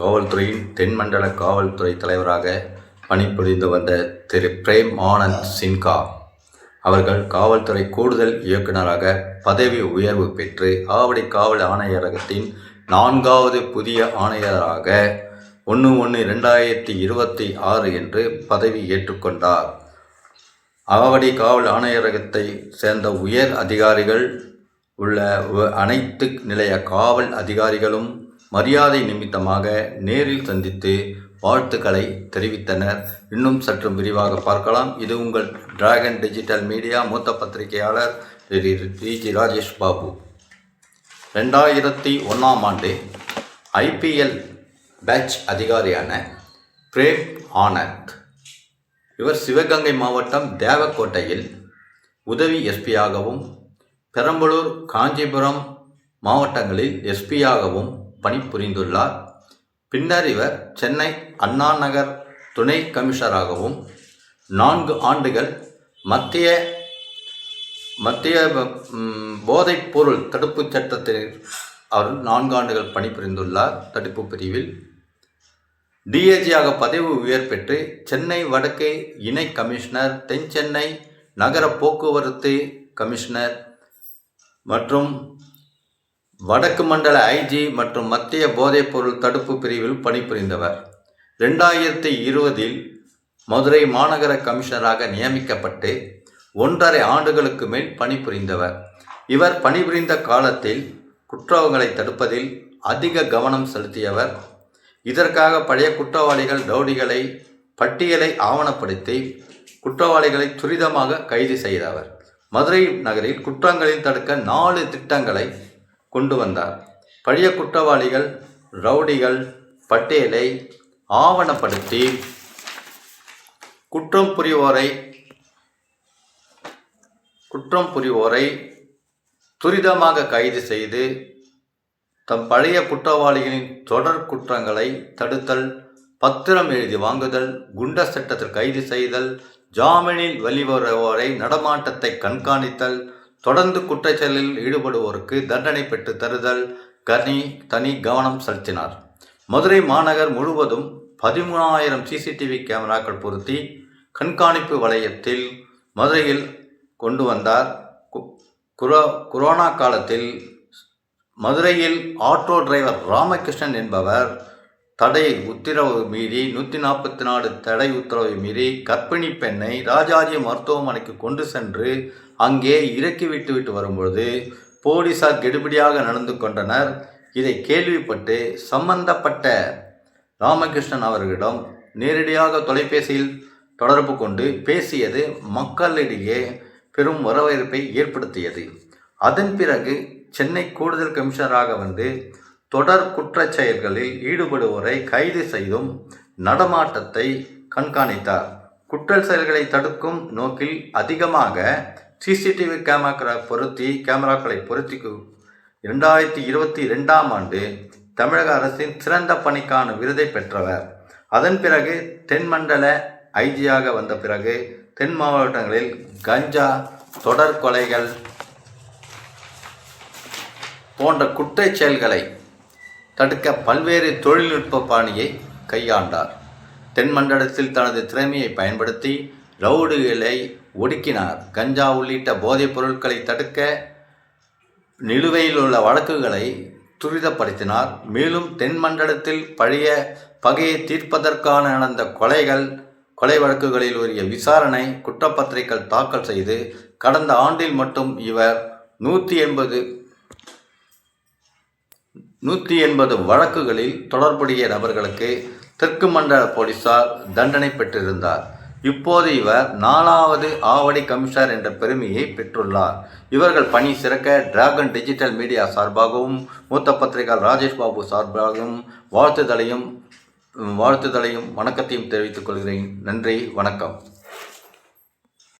காவல்துறையின் தென்மண்டல காவல்துறை தலைவராக பணிபுரிந்து வந்த திரு. பிரேம் ஆனந்த் சின்ஹா அவர்கள் காவல்துறை கூடுதல் இயக்குநராக பதவி உயர்வு பெற்று ஆவடி காவல் ஆணையரகத்தின் நான்காவது புதிய ஆணையராக ஒன்று ஒன்று ரெண்டாயிரத்தி இருபத்தி ஆறு என்று பதவி ஏற்றுக்கொண்டார் ஆவடி காவல் ஆணையரகத்தை சேர்ந்த உயர் அதிகாரிகள் உள்ள அனைத்து நிலைய காவல் அதிகாரிகளும் மரியாதை நிமித்தமாக நேரில் சந்தித்து வாழ்த்துக்களை தெரிவித்தனர். இன்னும் சற்று விரிவாக பார்க்கலாம். இது உங்கள் டிராகன் டிஜிட்டல் மீடியா மூத்த பத்திரிகையாளர் டிஜி ராஜேஷ் பாபு. ரெண்டாயிரத்தி ஒன்றாம் ஆண்டு ஐபிஎல் பேட்ச் அதிகாரியான பிரேம் ஆனந்த். இவர் சிவகங்கை மாவட்டம் தேவக்கோட்டையில் உதவி எஸ்பியாகவும் பெரம்பலூர் காஞ்சிபுரம் மாவட்டங்களில் எஸ்பியாகவும் பணிபுரிந்துள்ளார். பின்னர் இவர் சென்னை அண்ணா நகர் துணை கமிஷனராகவும் நான்கு ஆண்டுகள் மத்திய மத்திய போதைப்பொருள் தடுப்புச் சட்டத்தில் அவர் நான்கு ஆண்டுகள் பணிபுரிந்துள்ளார் தடுப்பு பிரிவில். டிஏஜியாக பதவி உயர் பெற்று சென்னை வடக்கு இணை கமிஷனர் தென் சென்னை நகர போக்குவரத்து கமிஷனர் மற்றும் வடக்கு மண்டல ஐஜி மற்றும் மத்திய போதைப்பொருள் தடுப்பு பிரிவில் பணிபுரிந்தவர். ரெண்டாயிரத்தி இருபதில் மதுரை மாநகர கமிஷனராக நியமிக்கப்பட்டு ஒன்றரை ஆண்டுகளுக்கு மேல் பணிபுரிந்தவர். இவர் பணிபுரிந்த காலத்தில் குற்றங்களை தடுப்பதில் அதிக கவனம் செலுத்தியவர். இதற்காக பழைய குற்றவாளிகள் டவுடிகளை பட்டியலை ஆவணப்படுத்தி குற்றவாளிகளை துரிதமாக கைது செய்தவர். மதுரை நகரில் குற்றங்களில் தடுக்க நாலு திட்டங்களை கொண்டு வந்தார். பழைய குற்றவாளிகள் ரவுடிகள் பட்டியலை ஆவணப்படுத்தி குற்றம் புரிவோரை குற்றம் புரிவோரை துரிதமாக கைது செய்து தம் பழைய குற்றவாளிகளின் தொடர் குற்றங்களை தடுத்தல் பத்திரம் எழுதி வாங்குதல் குண்டர் சட்டத்தில் கைது செய்தல் ஜாமீனில் வெளிவருவோரை நடமாட்டத்தை கண்காணித்தல் தொடர்ந்து குற்றச்செயலில் ஈடுபடுவோருக்கு தண்டனை பெற்று தருதல் கனி தனி கவனம் செலுத்தினார். மதுரை மாநகர் முழுவதும் பதிமூணாயிரம் சிசிடிவி கேமராக்கள் பொருத்தி கண்காணிப்பு வளையத்தில் மதுரையில் கொண்டு வந்தார். கு- குரோ கொரோனா காலத்தில் மதுரையில் ஆட்டோ டிரைவர் ராமகிருஷ்ணன் என்பவர் தடை உத்தரவு மீறி நூற்றி நாற்பத்தி நாலு தடை உத்தரவை மீறி கர்ப்பிணி பெண்ணை ராஜாஜி மருத்துவமனைக்கு கொண்டு சென்று அங்கே இறக்கி விட்டு விட்டு வரும்பொழுது போலீசார் கெடுபிடியாக நடந்து கொண்டனர். இதை கேள்விப்பட்டு சம்பந்தப்பட்ட ராமகிருஷ்ணன் அவர்களிடம் நேரடியாக தொலைபேசியில் தொடர்பு கொண்டு பேசியது மக்களிடையே பெரும் வரவேற்பை ஏற்படுத்தியது. அதன் பிறகு சென்னை கூடுதல் கமிஷனராக வந்து தொடர் குற்றச் செயல்களில் ஈடுபடுவோரை கைது செய்தும் நடமாட்டத்தை கண்காணித்தார். குற்ற செயல்களை தடுக்கும் நோக்கில் அதிகமாக சிசிடிவி கேமரா பொருத்தி கேமராக்களை பொருத்தி இரண்டாயிரத்தி இருபத்தி ரெண்டாம் ஆண்டு தமிழக அரசின் சிறந்த பணிக்கான விருதை பெற்றவர். அதன் பிறகு தென்மண்டல ஐஜியாக வந்த பிறகு தென் மாவட்டங்களில் கஞ்சா தொடர் கொலைகள் போன்ற குற்றச் செயல்களை தடுக்க பல்வேறு தொழில்நுட்ப பாணியை கையாண்டார். தென்மண்டலத்தில் தனது திறமையை பயன்படுத்தி ரவுடுகளை ஒடுக்கினார். கஞ்சா உள்ளிட்ட போதைப் பொருட்களை தடுக்க நிலுவையில் உள்ள வழக்குகளை துரிதப்படுத்தினார். மேலும் தென்மண்டலத்தில் பழைய பகையை தீர்ப்பதற்கான நடந்த கொலைகள் கொலை வழக்குகளில் உரிய விசாரணை குற்றப்பத்திரிகைகள் தாக்கல் செய்து கடந்த ஆண்டில் மட்டும் இவர் நூற்றி எண்பது நூற்றி எண்பது வழக்குகளில் தொடர்புடைய நபர்களுக்கு தெற்கு மண்டல போலீசார் தண்டனை பெற்றிருந்தார். இப்போது இவர் நாலாவது ஆவடி கமிஷனர் என்ற பெருமையை பெற்றுள்ளார். இவர்கள் பணி சிறக்க டிராகன் டிஜிட்டல் மீடியா சார்பாகவும் மூத்த பத்திரிகையாளர் ராஜேஷ் பாபு சார்பாகவும் வாழ்த்துதலையும் வாழ்த்துதலையும் வணக்கத்தையும் தெரிவித்துக் கொள்கிறேன். நன்றி வணக்கம்.